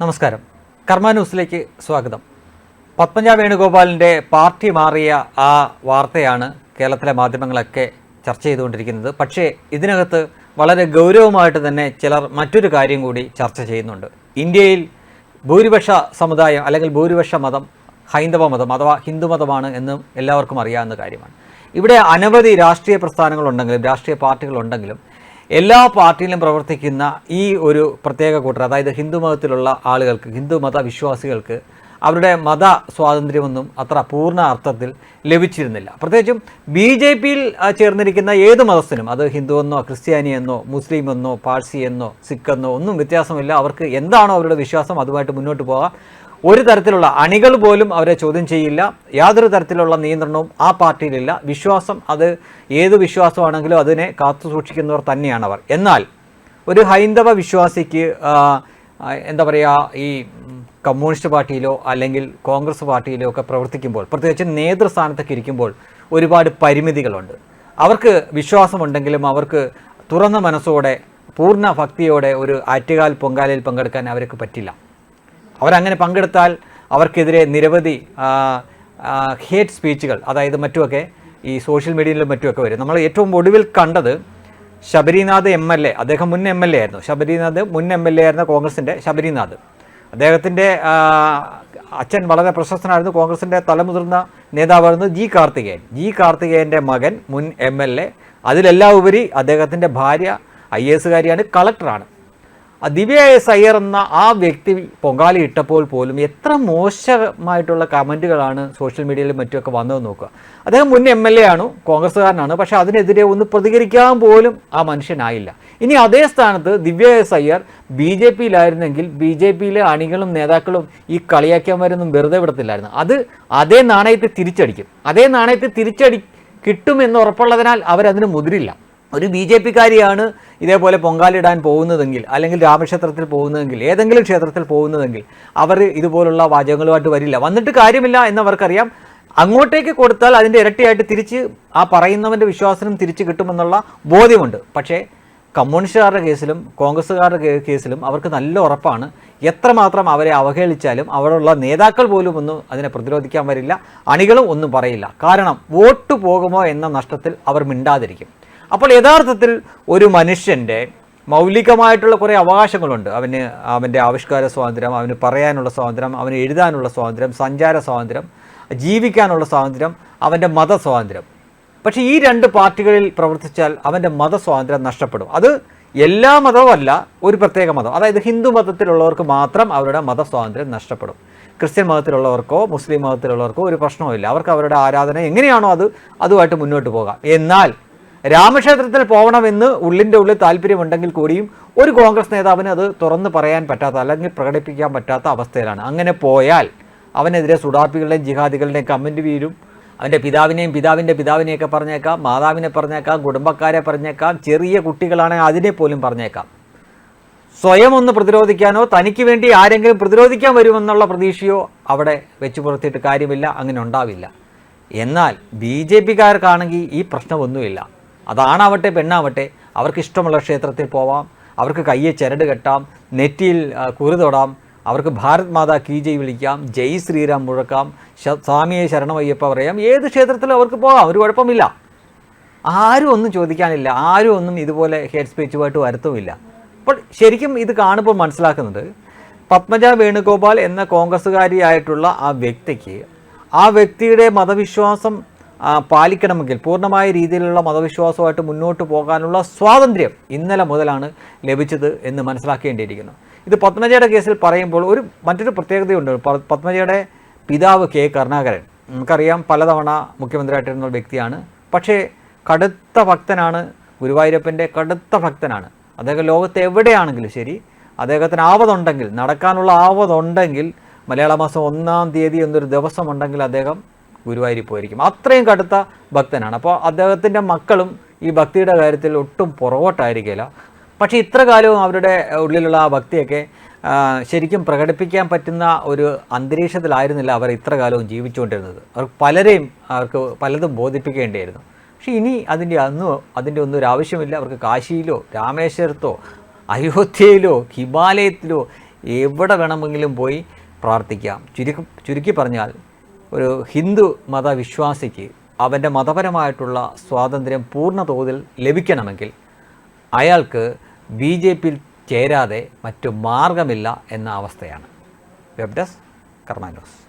നമസ്കാരം. കർമ്മ ന്യൂസിലേക്ക് സ്വാഗതം. പത്മജ വേണുഗോപാലിന്റെ പാർട്ടി മാറിയ ആ വാർത്തയാണ് കേരളത്തിലെ മാധ്യമങ്ങളൊക്കെ ചർച്ച ചെയ്തുകൊണ്ടിരിക്കുന്നത്. പക്ഷേ ഇതിനകത്ത് വളരെ ഗൗരവമായിട്ട് തന്നെ ചിലർ മറ്റൊരു കാര്യം കൂടി ചർച്ച ചെയ്യുന്നുണ്ട്. ഇന്ത്യയിൽ ഭൂരിപക്ഷ സമുദായം അല്ലെങ്കിൽ ഭൂരിപക്ഷ മതം ഹൈന്ദവ മതം അഥവാ ഹിന്ദുമതമാണ് എന്നും എല്ലാവർക്കും അറിയാവുന്ന കാര്യമാണ്. ഇവിടെ അനവധി രാഷ്ട്രീയ പ്രസ്ഥാനങ്ങളുണ്ടെങ്കിലും രാഷ്ട്രീയ പാർട്ടികളുണ്ടെങ്കിലും എല്ലാ പാർട്ടിയിലും പ്രവർത്തിക്കുന്ന ഈ ഒരു പ്രത്യേക കൂട്ടർ അതായത് ഹിന്ദു മതത്തിലുള്ള ആളുകൾക്ക് ഹിന്ദു മത വിശ്വാസികൾക്ക് അവരുടെ മത സ്വാതന്ത്ര്യമൊന്നും അത്ര പൂർണ അർത്ഥത്തിൽ ലഭിച്ചിരുന്നില്ല. പ്രത്യേകിച്ചും ബി ജെ പിയിൽ ചേർന്നിരിക്കുന്ന ഏത് മതസ്ഥനും അത് ഹിന്ദു എന്നോ ക്രിസ്ത്യാനി എന്നോ മുസ്ലിം എന്നോ പാഴ്സി എന്നോ സിഖ് എന്നോ ഒന്നും വ്യത്യാസമില്ല. അവർക്ക് എന്താണോ അവരുടെ വിശ്വാസം അതുമായിട്ട് മുന്നോട്ട് പോകാം. ഒരു തരത്തിലുള്ള അണികൾ പോലും അവരെ ചോദ്യം ചെയ്യില്ല. യാതൊരു തരത്തിലുള്ള നിയന്ത്രണവും ആ പാർട്ടിയിലില്ല. വിശ്വാസം അത് ഏത് വിശ്വാസമാണെങ്കിലും അതിനെ കാത്തു സൂക്ഷിക്കുന്നവർ തന്നെയാണ് അവർ എന്നാൽ ഒരു ഹൈന്ദവ വിശ്വാസിക്ക് എന്താ പറയുക ഈ കമ്മ്യൂണിസ്റ്റ് പാർട്ടിയിലോ അല്ലെങ്കിൽ കോൺഗ്രസ് പാർട്ടിയിലോ ഒക്കെ പ്രവർത്തിക്കുമ്പോൾ പ്രത്യേകിച്ച് നേതൃസ്ഥാനത്തൊക്കെ ഇരിക്കുമ്പോൾ ഒരുപാട് പരിമിതികളുണ്ട്. അവർക്ക് വിശ്വാസമുണ്ടെങ്കിലും അവർക്ക് തുറന്ന മനസ്സോടെ പൂർണ ഭക്തിയോടെ ഒരു ആറ്റുകാൽ പൊങ്കാലയിൽ പങ്കെടുക്കാൻ അവർക്ക് പറ്റില്ല. അവരങ്ങനെ പങ്കെടുത്താൽ അവർക്കെതിരെ നിരവധി ഹേറ്റ് സ്പീച്ചുകൾ അതായത് മറ്റുമൊക്കെ ഈ സോഷ്യൽ മീഡിയയിലും മറ്റുമൊക്കെ വരും. നമ്മൾ ഏറ്റവും ഒടുവിൽ കണ്ടത് ശബരിനാഥ് എം എൽ എ അദ്ദേഹം മുൻ എം എൽ എ ആയിരുന്നു. ശബരിനാഥ് മുൻ എം എൽ എ ആയിരുന്ന കോൺഗ്രസിന്റെ ശബരിനാഥ്. അദ്ദേഹത്തിന്റെ അച്ഛൻ വളരെ പ്രശസ്തനായിരുന്നു. കോൺഗ്രസിന്റെ തലമുതിർന്ന നേതാവായിരുന്നു ജി കാർത്തികേയൻ. ജി കാർത്തികേയന്റെ മകൻ മുൻ എം എൽ എ. അതിലെല്ലാം ഉപരി അദ്ദേഹത്തിന്റെ ഭാര്യ ഐ എസുകാരിയാണ് കളക്ടറാണ്. ദിവ്യ എസ് അയ്യർ എന്ന ആ വ്യക്തി പൊങ്കാലി ഇട്ടപ്പോൾ പോലും എത്ര മോശമായിട്ടുള്ള കമന്റുകളാണ് സോഷ്യൽ മീഡിയയിൽ മറ്റുമൊക്കെ വന്നതെന്ന് നോക്കുക. അദ്ദേഹം മുൻ എം എൽ എ ആണ് കോൺഗ്രസ്സുകാരനാണ് പക്ഷേ അതിനെതിരെ ഒന്ന് പ്രതികരിക്കാൻ പോലും ആ മനുഷ്യനായില്ല. ഇനി അതേ സ്ഥാനത്ത് Divya S Iyer B J പിയിലായിരുന്നെങ്കിൽ B J പിയിലെ അണികളും നേതാക്കളും ഈ കളിയാക്കിയവരൊന്നും വെറുതെ വിടത്തില്ലായിരുന്നു. അത് അതേ നാണയത്തെ തിരിച്ചടിക്കും. അതേ നാണയത്തെ തിരിച്ചടി കിട്ടുമെന്ന് ഉറപ്പുള്ളതിനാൽ അവരതിന് മുതിരില്ല. ഒരു ബി ജെ പിക്കാരിയാണ് ഇതേപോലെ പൊങ്കാലിടാൻ പോകുന്നതെങ്കിൽ അല്ലെങ്കിൽ രാമക്ഷേത്രത്തിൽ പോകുന്നതെങ്കിൽ ഏതെങ്കിലും ക്ഷേത്രത്തിൽ പോകുന്നതെങ്കിൽ അവർ ഇതുപോലുള്ള വാചകങ്ങളുമായിട്ട് വരില്ല. വന്നിട്ട് കാര്യമില്ല എന്നവർക്കറിയാം. അങ്ങോട്ടേക്ക് കൊടുത്താൽ അതിന്റെ ഇരട്ടിയായിട്ട് തിരിച്ച് ആ പറയുന്നവന്റെ വിശ്വാസനം തിരിച്ച് കിട്ടുമെന്നുള്ള ബോധ്യമുണ്ട്. പക്ഷേ കമ്മ്യൂണിസ്റ്റുകാരുടെ കേസിലും കോൺഗ്രസ്സുകാരുടെ കേസിലും അവർക്ക് നല്ല ഉറപ്പാണ്. എത്രമാത്രം അവരെ അവഹേളിച്ചാലും അവിടെയുള്ള നേതാക്കൾ പോലും ഒന്നും അതിനെ പ്രതിരോധിക്കാൻ വരില്ല. അണികളും ഒന്നും പറയില്ല. കാരണം വോട്ട് പോകുമോ എന്ന നഷ്ടത്തിൽ അവർ മിണ്ടാതിരിക്കും. അപ്പോൾ യഥാർത്ഥത്തിൽ ഒരു മനുഷ്യന്റെ മൗലികമായിട്ടുള്ള കുറേ അവകാശങ്ങളുണ്ട്. അവന് അവന്റെ ആവിഷ്കാര സ്വാതന്ത്ര്യം അവന് പറയാനുള്ള സ്വാതന്ത്ര്യം അവന് എഴുതാനുള്ള സ്വാതന്ത്ര്യം സഞ്ചാര സ്വാതന്ത്ര്യം ജീവിക്കാനുള്ള സ്വാതന്ത്ര്യം അവന്റെ മത സ്വാതന്ത്ര്യം. പക്ഷേ ഈ രണ്ട് പാർട്ടികളിൽ പ്രവർത്തിച്ചാൽ അവന്റെ മതസ്വാതന്ത്ര്യം നഷ്ടപ്പെടും. അത് എല്ലാ മതവും അല്ല ഒരു പ്രത്യേക മതം. അതായത് ഹിന്ദു മതത്തിലുള്ളവർക്ക് മാത്രം അവരുടെ മതസ്വാതന്ത്ര്യം നഷ്ടപ്പെടും. ക്രിസ്ത്യൻ മതത്തിലുള്ളവർക്കോ മുസ്ലിം മതത്തിലുള്ളവർക്കോ ഒരു പ്രശ്നവുമില്ല. അവർക്ക് അവരുടെ ആരാധന എങ്ങനെയാണോ അത് അതുമായിട്ട് മുന്നോട്ട് പോകാം. എന്നാൽ രാമക്ഷേത്രത്തിൽ പോകണമെന്ന് ഉള്ളിന്റെ ഉള്ളിൽ താല്പര്യമുണ്ടെങ്കിൽ കൂടിയും ഒരു കോൺഗ്രസ് നേതാവിന് അത് തുറന്ന് പറയാൻ പറ്റാത്ത അല്ലെങ്കിൽ പ്രകടിപ്പിക്കാൻ പറ്റാത്ത അവസ്ഥയിലാണ്. അങ്ങനെ പോയാൽ അവനെതിരെ സുഡാപ്പികളുടെയും ജിഹാദികളുടെയും കമന്റ് വീരും അവന്റെ പിതാവിനെയും പിതാവിന്റെ പിതാവിനെയൊക്കെ പറഞ്ഞേക്കാം മാതാവിനെ പറഞ്ഞേക്കാം കുടുംബക്കാരെ പറഞ്ഞേക്കാം ചെറിയ കുട്ടികളാണെങ്കിൽ അതിനെ പോലും പറഞ്ഞേക്കാം. സ്വയം ഒന്ന് പ്രതിരോധിക്കാനോ തനിക്ക് വേണ്ടി ആരെങ്കിലും പ്രതിരോധിക്കാൻ വരുമെന്നുള്ള പ്രതീക്ഷയോ അവിടെ വെച്ച് പുറത്തിയിട്ട് കാര്യമില്ല അങ്ങനെ ഉണ്ടാവില്ല. എന്നാൽ ബി ജെ പിക്കാർക്കാണെങ്കിൽ ഈ പ്രശ്നമൊന്നുമില്ല. അതാണാവട്ടെ പെണ്ണാവട്ടെ അവർക്ക് ഇഷ്ടമുള്ള ക്ഷേത്രത്തിൽ പോവാം അവർക്ക് കയ്യെ ചരട് കെട്ടാം നെറ്റിയിൽ കുറി തൊടാം അവർക്ക് ഭാരത് മാതാ കീ ജയ് വിളിക്കാം ജയ് ശ്രീരാം മുഴക്കാം സ്വാമിയെ ശരണമയ്യപ്പ പറയാം ഏത് ക്ഷേത്രത്തിലും അവർക്ക് പോകാം ഒരു കുഴപ്പമില്ല. ആരും ഒന്നും ചോദിക്കാനില്ല ആരും ഒന്നും ഇതുപോലെ ഹെഡ് സ്പീച്ചുമായിട്ട് വരുത്തുമില്ല. അപ്പോൾ ശരിക്കും ഇത് കാണുമ്പോൾ മനസ്സിലാക്കുന്നത് പത്മജ വേണുഗോപാൽ എന്ന കോൺഗ്രസ്സുകാരിയായിട്ടുള്ള ആ വ്യക്തിക്ക് ആ വ്യക്തിയുടെ മതവിശ്വാസം പാലിക്കണമെങ്കിൽ പൂർണമായ രീതിയിലുള്ള മതവിശ്വാസമായിട്ട് മുന്നോട്ട് പോകാനുള്ള സ്വാതന്ത്ര്യം ഇന്നലെ മുതലാണ് ലഭിച്ചത് എന്ന് മനസ്സിലാക്കേണ്ടിയിരിക്കുന്നു. ഇത് പത്മജയുടെ കേസിൽ പറയുമ്പോൾ ഒരു മറ്റൊരു പ്രത്യേകതയുണ്ട്. പത്മജയുടെ പിതാവ് കെ കരുണാകരൻ. നമുക്കറിയാം പലതവണ മുഖ്യമന്ത്രിയായിട്ടിരുന്ന വ്യക്തിയാണ്. പക്ഷേ കടുത്ത ഭക്തനാണ്. ഗുരുവായൂരപ്പന്റെ കടുത്ത ഭക്തനാണ്. അദ്ദേഹം ലോകത്ത് എവിടെയാണെങ്കിലും ശരി അദ്ദേഹത്തിന് ആവതുണ്ടെങ്കിൽ നടക്കാനുള്ള ആവതുണ്ടെങ്കിൽ മലയാള മാസം ഒന്നാം തീയതി എന്നൊരു ദിവസമുണ്ടെങ്കിൽ അദ്ദേഹം ഗുരുവായൂരിൽ പോയിരിക്കും. അത്രയും കടുത്ത ഭക്തനാണ്. അപ്പോൾ അദ്ദേഹത്തിന്റെ മക്കളും ഈ ഭക്തിയുടെ കാര്യത്തിൽ ഒട്ടും പുറകോട്ടായിരിക്കില്ല പക്ഷേ ഇത്ര കാലവും അവരുടെ ഉള്ളിലുള്ള ആ ഭക്തിയൊക്കെ ശരിക്കും പ്രകടിപ്പിക്കാൻ പറ്റുന്ന ഒരു അന്തരീക്ഷത്തിലായിരുന്നില്ല അവർ ഇത്ര കാലവും ജീവിച്ചുകൊണ്ടിരുന്നത്. അവർ പലരെയും അവർക്ക് പലതും ബോധിപ്പിക്കേണ്ടിയായിരുന്നു പക്ഷേ ഇനി അതിന്റെ അന്ന് അതിന്റെ ഒന്നും ഒരു ആവശ്യമില്ല. അവർക്ക് കാശിയിലോ രാമേശ്വരത്തോ അയോധ്യയിലോ ഹിമാലയത്തിലോ എവിടെ വേണമെങ്കിലും പോയി പ്രാർത്ഥിക്കാം. ചുരുക്കി ചുരുക്കി പറഞ്ഞാൽ ഒരു ഹിന്ദു മതവിശ്വാസിക്ക് അവന്റെ മതപരമായിട്ടുള്ള സ്വാതന്ത്ര്യം പൂർണ തോതിൽ ലഭിക്കണമെങ്കിൽ അയാൾക്ക് ബി ജെ പിയിൽ ചേരാതെ മറ്റു മാർഗമില്ല എന്ന അവസ്ഥയാണ്. Web desk Karma news.